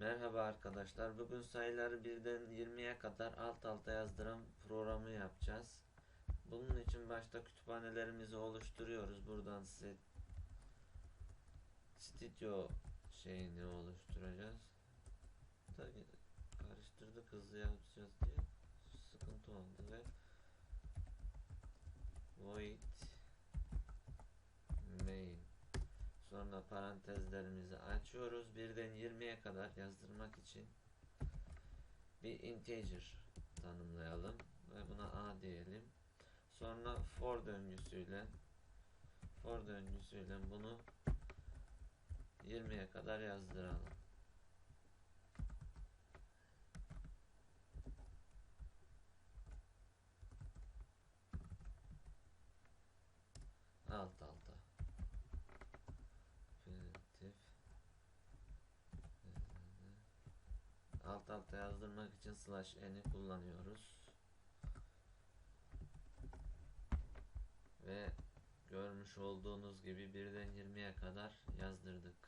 Merhaba arkadaşlar. Bugün sayıları birden 20'ye kadar alt alta yazdıran programı yapacağız. Bunun için başta kütüphanelerimizi oluşturuyoruz. Buradan size stüdyo şeyini oluşturacağız. Tabii karıştırdık hızlı yapacağız diye sıkıntı oldu ve void Sonra parantezlerimizi açıyoruz. Birden 20'ye kadar yazdırmak için bir integer tanımlayalım ve buna a diyelim. Sonra for döngüsüyle for döngüsüyle bunu 20'ye kadar yazdıralım. Alt alta. Primitif. Alt alta yazdırmak için slash n'i kullanıyoruz. Ve görmüş olduğunuz gibi birden 20'ye kadar yazdırdık.